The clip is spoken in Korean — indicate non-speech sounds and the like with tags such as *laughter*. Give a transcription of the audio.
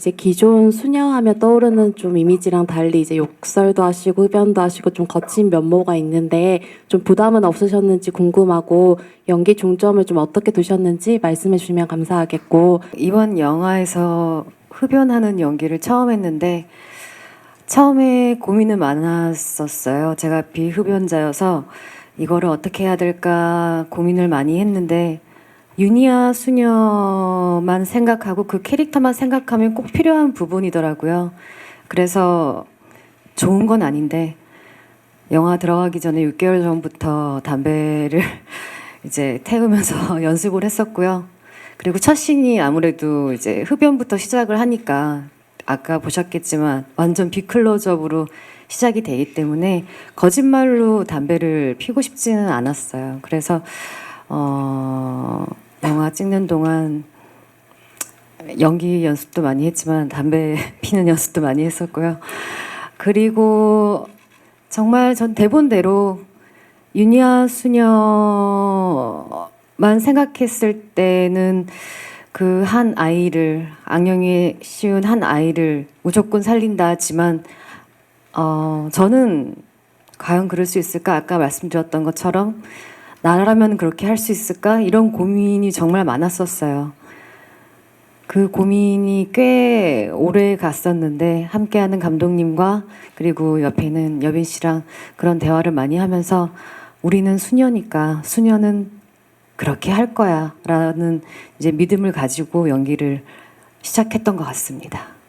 이제 기존 수녀하면 떠오르는 좀 이미지랑 달리 이제 욕설도 하시고 흡연도 하시고 좀 거친 면모가 있는데 좀 부담은 없으셨는지 궁금하고 연기 중점을 좀 어떻게 두셨는지 말씀해 주시면 감사하겠고 이번 영화에서 흡연하는 연기를 처음 했는데 처음에 고민은 많았었어요. 제가 비흡연자여서 이거를 어떻게 해야 될까 고민을 많이 했는데 유니아 수녀만 생각하고 그 캐릭터만 생각하면 꼭 필요한 부분이더라고요. 그래서 좋은 건 아닌데 영화 들어가기 전에 6개월 전부터 담배를 *laughs* 이제 태우면서 *laughs* 연습을 했었고요. 그리고 첫 씬이 아무래도 이제 흡연부터 시작을 하니까 아까 보셨겠지만 완전 비클로즈업으로 시작이 되기 때문에 거짓말로 담배를 피고 싶지는 않았어요. 그래서 어, 영화 찍는 동안 연기 연습도 많이 했지만 담배 *laughs* 피는 연습도 많이 했었고요. 그리고 정말 전 대본대로 유니아 수녀만 생각했을 때는 그 한 아이를 악령에 씌운 한 아이를 무조건 살린다지만 어 저는 과연 그럴 수 있을까 아까 말씀드렸던 것처럼 나라면 그렇게 할 수 있을까 이런 고민이 정말 많았었어요. 그 고민이 꽤 오래 갔었는데 함께하는 감독님과 그리고 옆에는 여빈 씨랑 그런 대화를 많이 하면서 우리는 수녀니까 수녀는 그렇게 할 거야라는 이제 믿음을 가지고 연기를 시작했던 것 같습니다.